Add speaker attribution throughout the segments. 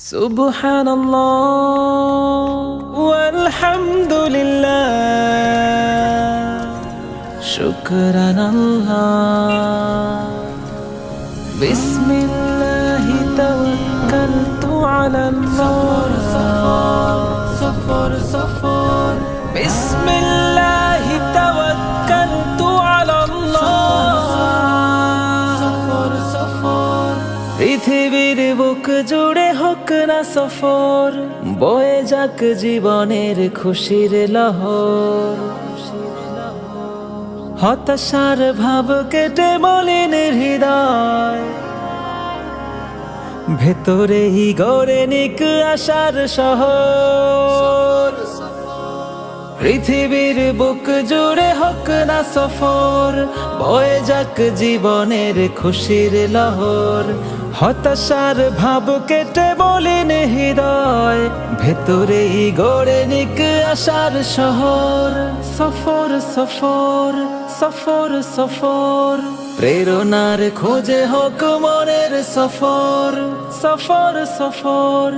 Speaker 1: سبحان الله والحمد لله شكرا الله بسم الله توكلت على الله صفر صفر بسم الله توكلت على الله صفر صفر পৃথিবীর বুক জুড়ে হোক না সফর, বয়ে যাক জীবনের খুশির লহর। হতাশার ভাব কেটে মলিন হৃদয়। ভেতরেই গড়ে নিক আশার শহর। পৃথিবীর বুক জুড়ে হোক না সফর, বয়ে যাক জীবনের খুশির লহর। হতাশার ভাব কেটে বলিন হৃদয় ভেতরেই গড়ে নিক আশার শহর। সফর সফর সফর সফর, প্রেরণার খোঁজে হোক মনের সফর। সফর সফর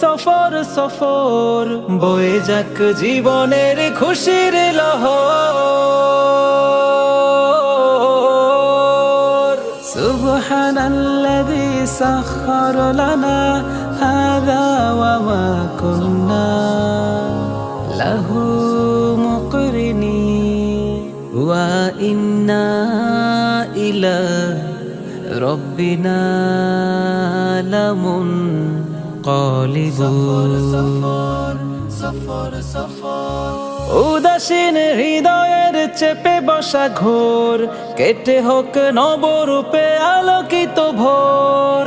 Speaker 1: সফর সফর, বয়ে যাক জীবনের খুশির লহর سبحان الذي سخر لنا هذا وما كنا له مقرنين وإنا إلى ربنا لمنقلبون উদাসীন হৃদয়ের চেপে বসা ঘোর কেটে হোক নবরূপে আলোকিত ভোর।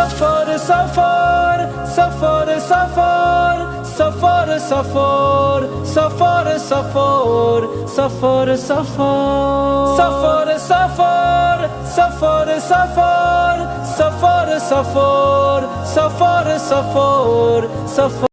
Speaker 1: সফর সফর সফর সফর সফর সফর সফর সফর সফর সফর সফর সফর সফর সফর সফর সফর সফর সফর সফর